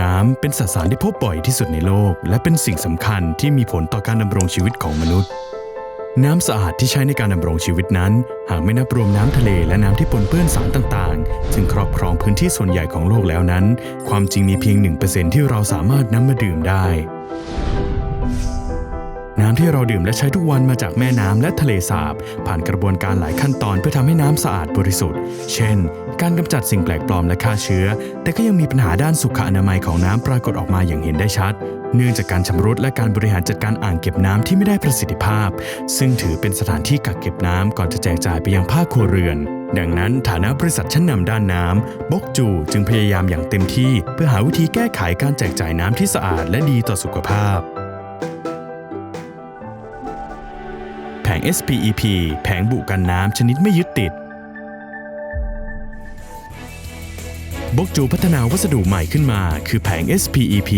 น้ำเป็นสสารที่พบบ่อยที่สุดในโลก และเป็นสิ่งสำคัญที่มีผลต่อการดำรงชีวิตของมนุษย์ น้ำสะอาดที่ใช้ในการดำรงชีวิตนั้น หากไม่นับรวมน้ำทะเลและน้ำที่ปนเปื้อนสารต่างๆ ซึ่งครอบครองพื้นที่ส่วนใหญ่ของโลกแล้วนั้น ความจริงมีเพียง 1%ที่เราสามารถนำมาดื่มได้น้ำที่เราดื่มและใช้ทุกวันมาจากแม่น้ำและทะเลสาบ ผ่านกระบวนการหลายขั้นตอนเพื่อทำให้น้ำสะอาดบริสุทธิ์ เช่น การกำจัดสิ่งแปลกปลอมและฆ่าเชื้อ แต่ก็ยังมีปัญหาด้านสุขอนามัยของน้ำปรากฏออกมาอย่างเห็นได้ชัด เนื่องจากการชำรุดและการบริหารจัดการอ่างเก็บน้ำที่ไม่ได้ประสิทธิภาพ ซึ่งถือเป็นสถานที่กักเก็บน้ำก่อนจะแจกจ่ายไปยังภาคครัวเรือน ดังนั้นฐานะบริษัทชั้นนำด้านน้ำบกจูจึงพยายามอย่างเต็มที่ เพื่อหาวิธีแก้ไขการแจกจ่ายน้ำที่สะอาดและดีต่อสุขภาพแผง SPEP แผงบุกันน้ำชนิดไม่ยึดติด บกจูพัฒนาวัสดุใหม่ขึ้นมา คือแผง SPEP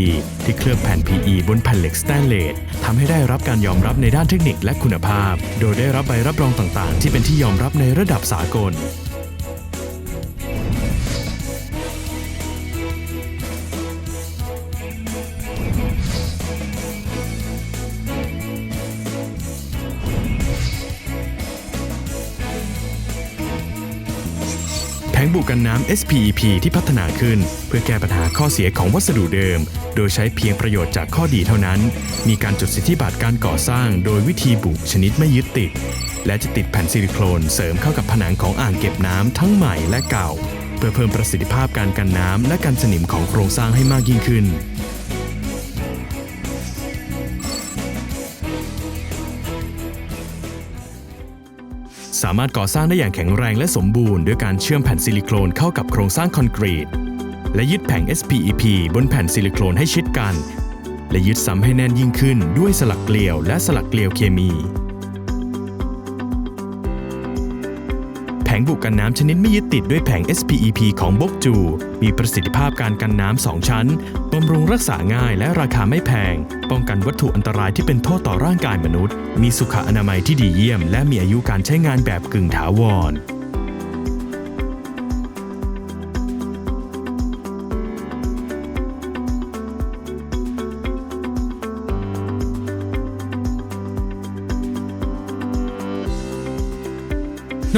ที่เคลือบแผ่น PE บนแผ่นเหล็กสแตนเลสทำให้ได้รับการยอมรับในด้านเทคนิคและคุณภาพ โดยได้รับใบรับรองต่างๆ ที่เป็นที่ยอมรับในระดับสากล งบุกันน้ำ SPEP ที่พัฒนาขึ้น เพื่อแก้ปัญหาข้อเสียของวัสดุเดิม โดยใช้เพียงประโยชน์จากข้อดีเท่านั้น มีการจดสิทธิบัตรการก่อสร้าง โดยวิธีบุชนิดไม่ยึดติด และจะติดแผ่นซิลิโคนเสริมเข้ากับผนังของอ่างเก็บน้ำทั้งใหม่และเก่า เพื่อเพิ่มประสิทธิภาพการกันน้ำและการสนิมของโครงสร้างให้มากยิ่งขึ้น สามารถก่อสร้างได้อย่างแข็งแรงและสมบูรณ์ด้วยการเชื่อมแผ่นซิลิโคนเข้ากับโครงสร้างคอนกรีต และยึดแผง SPEP บนแผ่นซิลิโคนให้ชิดกัน และยึดซ้ำให้แน่นยิ่งขึ้นด้วยสลักเกลียวและสลักเกลียวเคมี แผงบุกกันน้ำชนิดไม่ยึดติดด้วยแผง SPEP ของบกจู มีประสิทธิภาพการกันน้ำสองชั้นบำรุงรักษาง่ายและราคาไม่แพง ป้องกันวัตถุอันตรายที่เป็นโทษต่อร่างกายมนุษย์ มีสุขอนามัยที่ดีเยี่ยม และมีอายุการใช้งานแบบกึ่งถาวร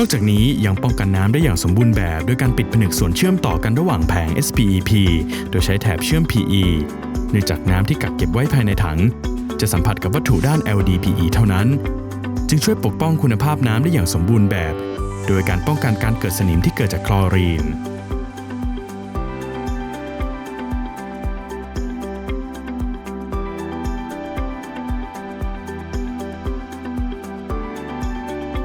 นอกจากนี้ยังป้องกันน้ำได้อย่างสมบูรณ์แบบด้วยการปิดผนึกส่วนเชื่อมต่อกันระหว่างแผง SPEP โดยใช้แถบเชื่อม PE เนื่องจากน้ำที่กักเก็บไว้ภายในถัง จะสัมผัสกับวัตถุด้าน LDPE เท่านั้น จึงช่วยปกป้องคุณภาพน้ำได้อย่างสมบูรณ์แบบ โดยการป้องกันการเกิดสนิมที่เกิดจากคลอรีน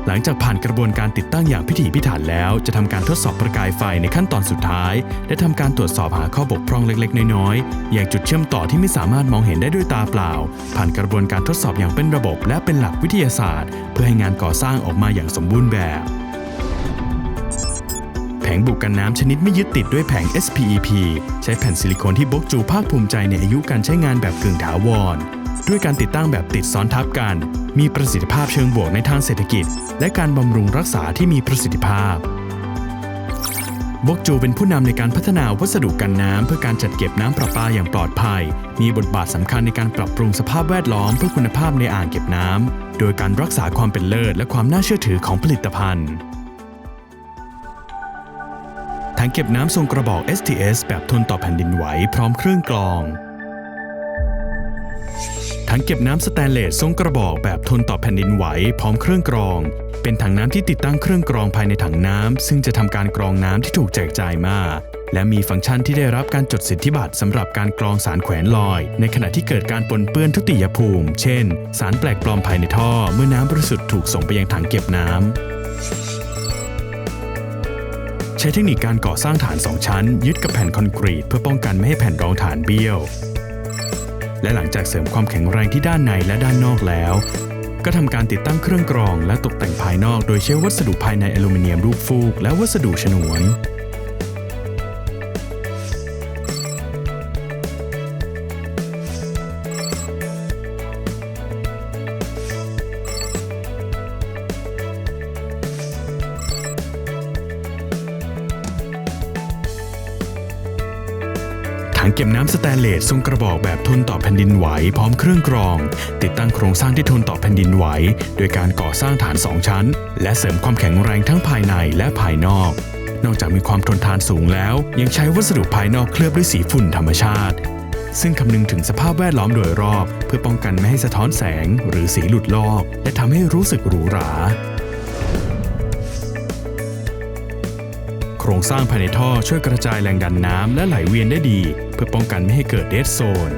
หลังจากผ่านกระบวนการติดตั้งอย่างพิถีพิถันแล้ว จะทำการทดสอบประกายไฟในขั้นตอนสุดท้าย และทำการตรวจสอบหาข้อบกพร่องเล็กๆ น้อยๆ อย่างจุดเชื่อมต่อที่ไม่สามารถมองเห็นได้ด้วยตาเปล่า ผ่านกระบวนการทดสอบอย่างเป็นระบบ และเป็นหลักวิทยาศาสตร์ เพื่อให้งานก่อสร้างออกมาอย่างสมบูรณ์แบบ แผงบุกันน้ำชนิดไม่ยึดติดด้วยแผง SPEP ใช้แผ่นซิลิโคนที่บกจูภาคภูมิใจในอายุการใช้งานแบบกึ่งถาวร ด้วยการติดตั้งแบบติดซ้อนทับกัน มีประสิทธิภาพเชิงบวกในทางเศรษฐกิจ และการบำรุงรักษาที่มีประสิทธิภาพบกจูเป็นผู้นำในการพัฒนาวัสดุกันน้ำเพื่อการจัดเก็บน้ำประปาอย่างปลอดภัย มีบทบาทสำคัญในการปรับปรุงสภาพแวดล้อมเพื่อคุณภาพในอ่างเก็บน้ำโดยการรักษาความเป็นเลิศและความน่าเชื่อถือของผลิตภัณฑ์ถังเก็บน้ำทรงกระบอก STS แบบทนต่อแผ่นดินไหวพร้อมเครื่องกรอง ถังเก็บน้ำสแตนเลสทรงกระบอกแบบทนต่อแผ่นดินไหวพร้อมเครื่องกรอง เป็นถังน้ำที่ติดตั้งเครื่องกรองภายในถังน้ำซึ่งจะทำการกรองน้ำที่ถูกแจกจ่ายมาและมีฟังก์ชันที่ได้รับการจดสิทธิบัตรสำหรับการกรองสารแขวนลอย ในขณะที่เกิดการปนเปื้อนทุติยภูมิ เช่น สารแปลกปลอมภายในท่อ เมื่อน้ำบริสุทธิ์ถูกส่งไปยังถังเก็บน้ำใช้เทคนิคการก่อสร้างฐาน2ชั้น ยึดกับแผ่นคอนกรีต เพื่อป้องกันไม่ให้แผ่นรองฐานเบี้ยว และหลังจากเสริมความแข็งแรงที่ด้านในและด้านนอกแล้ว ก็ทำการติดตั้งเครื่องกรองและตกแต่งภายนอก โดยใช้วัสดุภายในอลูมิเนียมรูปฟูก และวัสดุฉนวน ถังเก็บน้ำสแตนเลสทรงกระบอกแบบทนต่อแผ่นดินไหวพร้อมเครื่องกรอง ติดตั้งโครงสร้างที่ทนต่อแผ่นดินไหวโดยการก่อสร้างฐาน 2 ชั้น และเสริมความแข็งแรงทั้งภายในและภายนอก นอกจากมีความทนทานสูงแล้ว ยังใช้วัสดุภายนอกเคลือบด้วยสีฝุ่นธรรมชาติ ซึ่งคำนึงถึงสภาพแวดล้อมโดยรอบ เพื่อป้องกันไม่ให้สะท้อนแสง หรือสีหลุดลอก และทำให้รู้สึกหรูหราโครงสร้างภายในท่อช่วยกระจายแรงดันน้ำและไหลเวียนได้ดี เพื่อป้องกันไม่ให้เกิดเดดโซน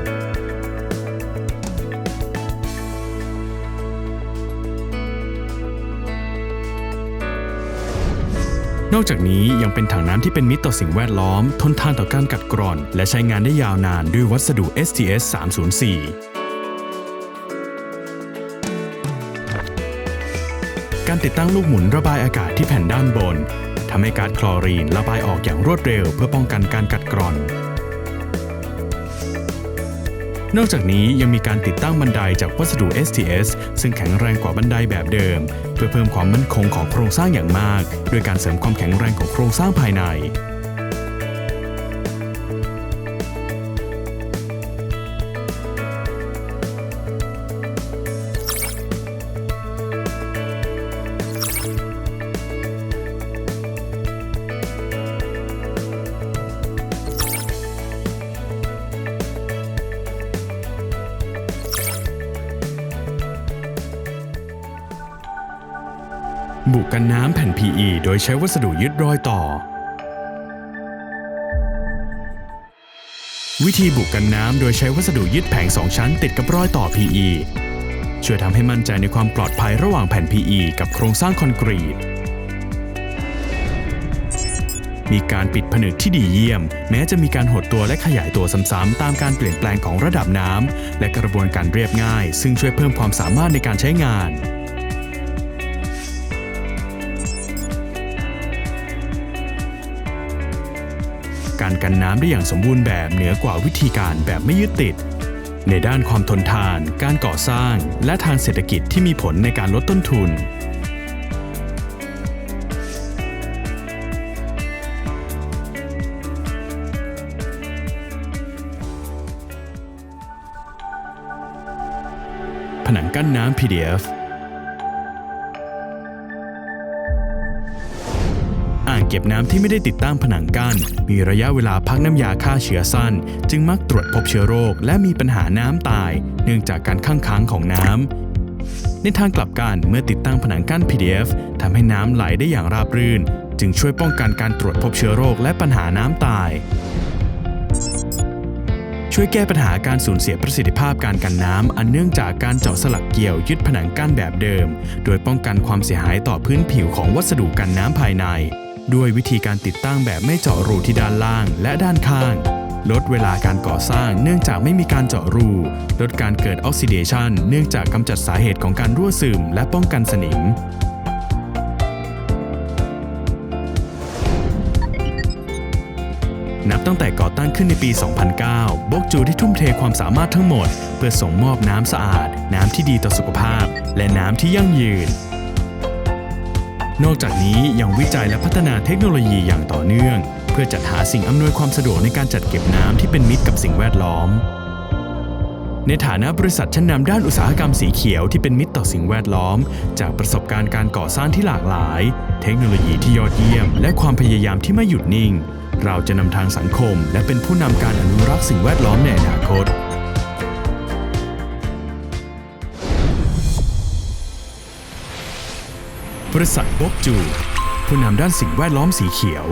นอกจากนี้ยังเป็นถังน้ำที่เป็นมิตรต่อสิ่งแวดล้อม ทนทานต่อการกัดกร่อน และใช้งานได้ยาวนานด้วยวัสดุ STS 304 การติดตั้งลูกหมุนระบายอากาศที่แผ่นด้านบนทำให้ก๊าซคลอรีนระบายออกอย่างรวดเร็วเพื่อป้องกันการกัดกร่อน นอกจากนี้ยังมีการติดตั้งบันไดจากวัสดุ STS ซึ่งแข็งแรงกว่าบันไดแบบเดิม เพื่อเพิ่มความมั่นคงของโครงสร้างอย่างมาก โดยการเสริมความแข็งแรงของโครงสร้างภายใน บุกกันน้ำแผ่น PE โดยใช้วัสดุยึดรอยต่อ วิธีบุกันน้ำโดยใช้วัสดุยึดแผง 2 ชั้นติดกับรอยต่อ PE ช่วยทำให้มั่นใจในความปลอดภัยระหว่างแผ่น PE กับโครงสร้างคอนกรีต มีการปิดผนึกที่ดีเยี่ยม แม้จะมีการหดตัวและขยายตัวซ้ำๆตามการเปลี่ยนแปลงของระดับน้ำและกระบวนการเรียบง่าย ซึ่งช่วยเพิ่มความสามารถในการใช้งาน การกันน้ำได้อย่างสมบูรณ์แบบเหนือกว่าวิธีการแบบไม่ยึดติด ในด้านความทนทาน การก่อสร้าง และทางเศรษฐกิจที่มีผลในการลดต้นทุน ผนังกั้นน้ำ PDF อ่างเก็บน้ำที่ไม่ได้ติดตั้งผนังกั้นมีระยะเวลาพักน้ำยาฆ่าเชื้อสั้น จึงมักตรวจพบเชื้อโรค และมีปัญหาน้ำตาย เนื่องจากการข้างค้างของน้ำในทางกลับกันเมื่อติดตั้งผนังกั้น PDF ทำให้น้ำไหลได้อย่างราบรื่น จึงช่วยป้องกันการตรวจพบเชื้อโรคและปัญหาน้ำตาย ช่วยแก้ปัญหาการสูญเสียประสิทธิภาพการกันน้ำอันเนื่องจากการเจาะสลักเกี่ยวยึดผนังกั้นแบบเดิม โดยป้องกันความเสียหายต่อพื้นผิวของวัสดุกันน้ำภายใน ด้วยวิธีการติดตั้งแบบไม่เจาะรูที่ด้านล่างและด้านข้าง ลดเวลาการก่อสร้างเนื่องจากไม่มีการเจาะรู ลดการเกิดออกซิเดชันเนื่องจากกำจัดสาเหตุของการรั่วซึมและป้องกันสนิมนับตั้งแต่ก่อตั้งขึ้นในปี 2009 บกจูได้ทุ่มเทความสามารถทั้งหมด เพื่อส่งมอบน้ำสะอาด น้ำที่ดีต่อสุขภาพ และน้ำที่ยั่งยืน นอกจากนี้ยังวิจัยและพัฒนาเทคโนโลยีอย่างต่อเนื่อง เพื่อจัดหาสิ่งอำนวยความสะดวกในการจัดเก็บน้ำที่เป็นมิตรกับสิ่งแวดล้อม ในฐานะบริษัทชั้นนำด้านอุตสาหกรรมสีเขียวที่เป็นมิตรต่อสิ่งแวดล้อม จากประสบการณ์การก่อสร้างที่หลากหลาย เทคโนโลยีที่ยอดเยี่ยม และความพยายามที่ไม่หยุดนิ่ง เราจะนำทางสังคม และเป็นผู้นำการอนุรักษ์สิ่งแวดล้อมในอนาคต บริษัทบกจู ผู้นำด้านสิ่งแวดล้อมสีเขียว